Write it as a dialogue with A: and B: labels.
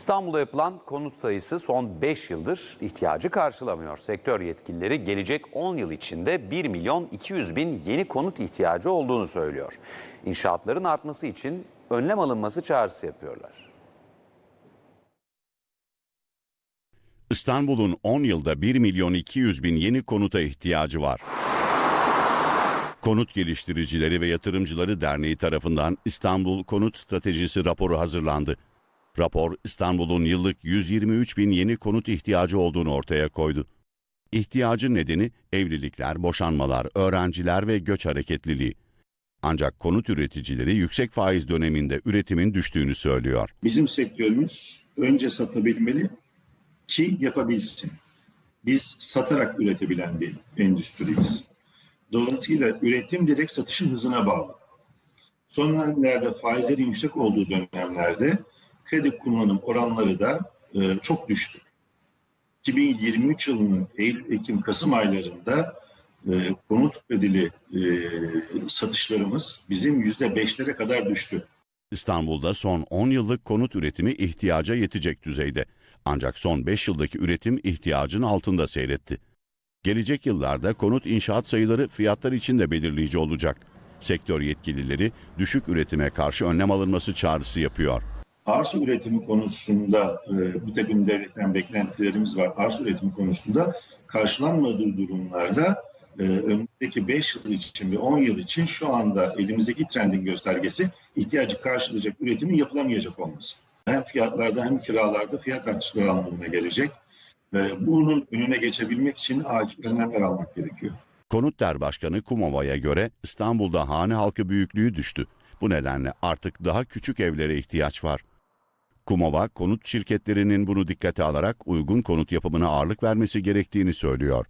A: İstanbul'da yapılan konut sayısı son 5 yıldır ihtiyacı karşılamıyor. Sektör yetkilileri gelecek 10 yıl içinde 1 milyon 200 bin yeni konut ihtiyacı olduğunu söylüyor. İnşaatların artması için önlem alınması çağrısı yapıyorlar.
B: İstanbul'un 10 yılda 1 milyon 200 bin yeni konuta ihtiyacı var. Konut Geliştiricileri ve Yatırımcıları Derneği tarafından İstanbul Konut Stratejisi raporu hazırlandı. Rapor İstanbul'un yıllık 123 bin yeni konut ihtiyacı olduğunu ortaya koydu. İhtiyacın nedeni evlilikler, boşanmalar, öğrenciler ve göç hareketliliği. Ancak konut üreticileri yüksek faiz döneminde üretimin düştüğünü söylüyor.
C: Bizim sektörümüz önce satabilmeli ki yapabilsin. Biz satarak üretebilen bir endüstriyiz. Dolayısıyla üretim direkt satışın hızına bağlı. Son dönemlerde faizlerin yüksek olduğu dönemlerde kredi kullanım oranları da e, çok düştü. 2023 yılının Eylül, Ekim, Kasım aylarında e, konut kredili e, satışlarımız bizim %5'lere kadar düştü.
B: İstanbul'da son 10 yıllık konut üretimi ihtiyaca yetecek düzeyde. Ancak son 5 yıldaki üretim ihtiyacın altında seyretti. Gelecek yıllarda konut inşaat sayıları fiyatlar için de belirleyici olacak. Sektör yetkilileri düşük üretime karşı önlem alınması çağrısı yapıyor.
C: Arsa üretimi konusunda e, bir takım devletten beklentilerimiz var. Arsa üretimi konusunda karşılanmadığı durumlarda e, önümüzdeki 5 yıl için ve 10 yıl için şu anda elimizdeki trendin göstergesi ihtiyacı karşılayacak üretimin yapılamayacak olması. Hem fiyatlarda hem kiralarda fiyat artışları anlamına gelecek. Ve bunun önüne geçebilmek için acil önlemler almak gerekiyor.
B: Konutder Başkanı Kumova'ya göre İstanbul'da hane halkı büyüklüğü düştü. Bu nedenle artık daha küçük evlere ihtiyaç var. Kumova, konut şirketlerinin bunu dikkate alarak uygun konut yapımına ağırlık vermesi gerektiğini söylüyor.